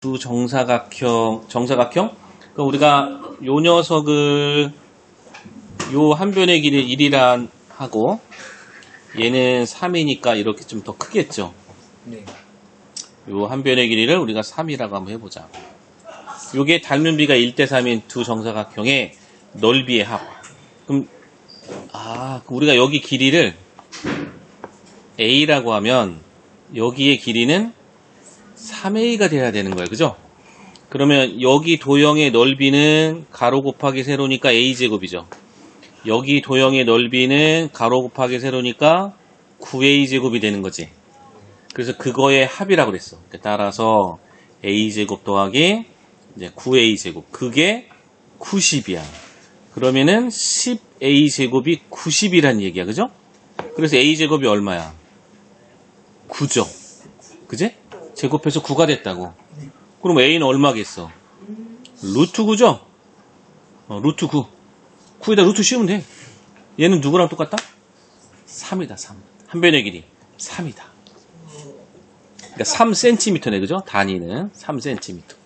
두 정사각형, 정사각형? 그러니까 우리가 요 녀석을 요 한 변의 길이 1이란 하고 얘는 3이니까 이렇게 좀 더 크겠죠. 네. 요 한 변의 길이를 우리가 3이라고 한번 해보자. 요게 닮은 비가 1대 3인 두 정사각형의 넓이의 합. 그럼 아, 그럼 우리가 여기 길이를 A라고 하면 여기의 길이는 3A가 돼야 되는 거예요. 그죠? 그러면 여기 도형의 넓이는 가로 곱하기 세로니까 A제곱이죠. 여기 도형의 넓이는 가로 곱하기 세로니까 9A제곱이 되는 거지. 그래서 그거의 합이라고 그랬어. 따라서 A제곱 더하기 이제 9A제곱. 그게 90이야. 그러면은 10A제곱이 90이란 얘기야. 그죠? 그래서 A제곱이 얼마야? 9죠. 그제? 제곱해서 9가 됐다고. 그럼 A는 얼마겠어? 루트 9죠? 어, 루트 9. 9에다 루트 씌우면 돼. 얘는 누구랑 똑같다? 3이다, 3. 한 변의 길이 3이다. 그러니까 3cm네, 그죠? 단위는 3cm.